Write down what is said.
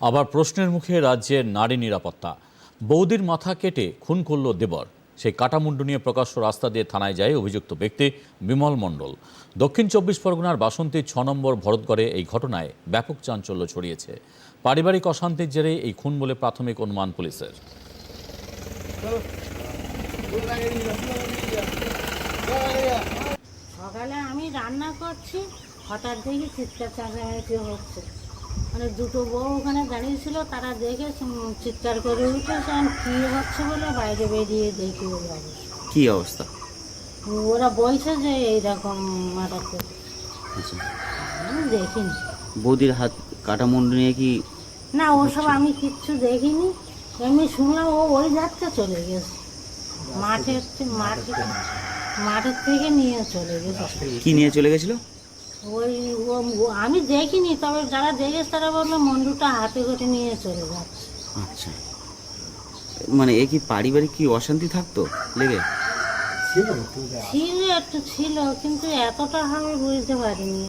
আবার প্রশ্নের মুখে রাজ্যের নারী নিরাপত্তা। বৌদির মাথা কেটে খুন করল দেবর। সেই কাটামুন্ডু নিয়ে প্রকাশ্য রাস্তা দিয়ে থানায় যায় অভিযুক্ত ব্যক্তি বিমল মণ্ডল। দক্ষিণ চব্বিশ পরগনার বাসন্তী ছ নম্বর ভরতগড়ে এই ঘটনায় ব্যাপক চাঞ্চল্য ছড়িয়েছে। পারিবারিক অশান্তির জেরে এই খুন বলে প্রাথমিক অনুমান পুলিশের। সকালে আমি রান্না করছি, হঠাৎ দেখি চিৎকার চেঁচামেচি হচ্ছে। মানে দুটো বউ ওখানে দাঁড়িয়েছিল তারা দেখে চিৎকার করে উঠেছে কী হচ্ছে বলে বাইরে বেরিয়ে দেখি কি অবস্থা? ওরা বলছে যে এইরকম করে আচ্ছা। দেখিনি। বৌদির হাত কাটা মুন্ডু নিয়ে কি না ওসব আমি কিচ্ছু দেখিনি। এমনি শুনলাম ও ওই যাচ্ছে চলে গেছে। মাঠের মাঠে মাঠের থেকে নিয়ে চলে গেছে। কি নিয়ে চলে গেছিল? ওই আমি দেখিনি তবে যারা দেখেছে তারা বলল মন্ডুটা হাতে করে নিয়ে চলে যাচ্ছে আচ্ছা। মানে এ কি পারিবারিক কি অশান্তি থাকতো লেগে? ছিল একটু ছিল কিন্তু এতটা আমি বুঝতে পারিনি।